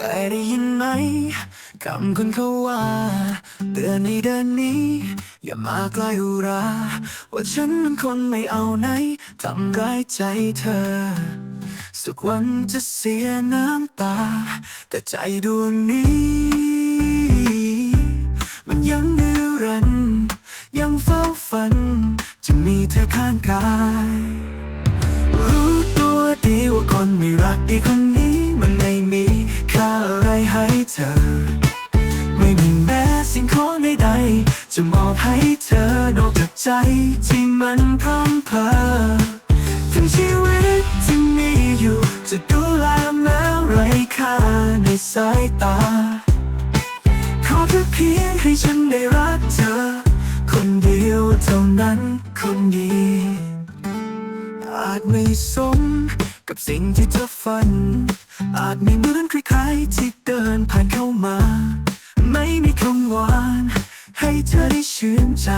คยได้ยินไหมคำคนเขาว่าเตือนในเดินนี้ อย่ามาใกล้อุรา ว่าฉันมันคนไม่เอาไหนทำร้ายใจเธอ สักวันจะเสียน้ำตา แต่ใจดวงนี้ มันยังนิรันดร์ยังเฝ้าฝัน จะมีเธอข้างกาย รู้ตัวดีว่าคนไม่รักดีคนนี้มัน เธอ ไม่มีแม้สิ่งของใดๆจะมอบให้เธอนอกจากใจที่มันพร้อมเพอทั้งชีวิตที่มีอยู่ จะดูแลแม้ไรค่าในสายตา ขอแค่เพียงให้ฉันได้รักเธอ คนเดียวเท่านั้นคนดีอาจไม่สมกับสิ่งที่เธอฝัน อาจไม่เหมือนใครๆที่ ได้ชื่นใจ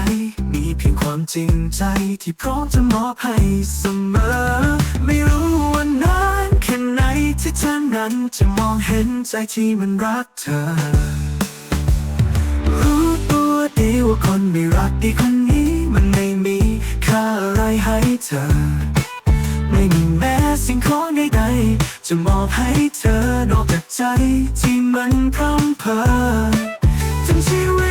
มีเพียงความจริงใจที่พร้อมจะมอบให้เสมอ ไม่รู้ว่านานแค่ไหนที่เธอนั้นจะมองเห็นใจที่มันรักเธอ รู้ตัวดีว่าคนไม่รักดีคนนี้ มันไม่มีค่าอะไรให้เธอ ไม่มีแม้สิ่งของใดๆจะมอบให้เธอนอกจากใจที่มันพร่ำเพอทั้งชีวิต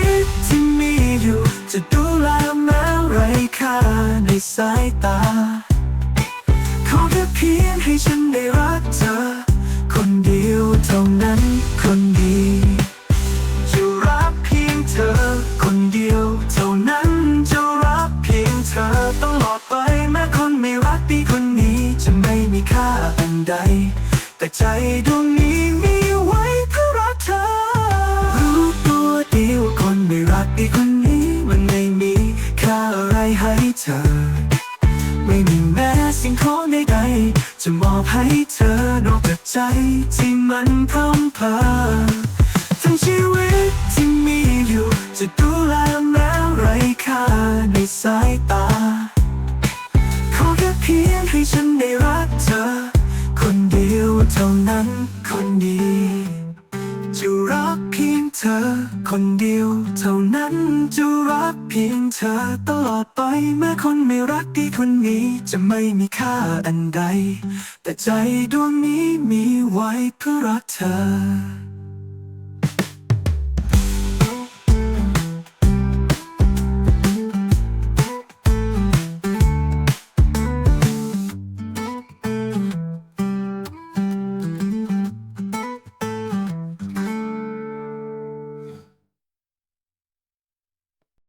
ยงให้ฉันได้รักเธอ คนเดียวเท่านั้นคนดีจะรักเพียงเธอ คนเดียวเท่านั้นจะรักเพียงเธอตลอดไปแม้คนไม่รักดีคนนี้จะไม่มีค่าอันใด แต่ใจดวงนี้ จะมอบให้เธอนอกจากใจที่มันพร้อมเพอทั้งชีวิตที่มีอยู่ จะดูแลแม้ไรค่าในสายตา ขอแค่เพียงให้ฉันได้รักเธอ คนเดียวเท่านั้นคนดีจะรัก ธอคนเดียว เท่านั้นจะรักเพียงเธอตลอดไปแม้คนไม่รักที่คนนี้จะไม่มีค่าอันใด แต่ใจดวงนี้มีไว้เพื่อรักเธอ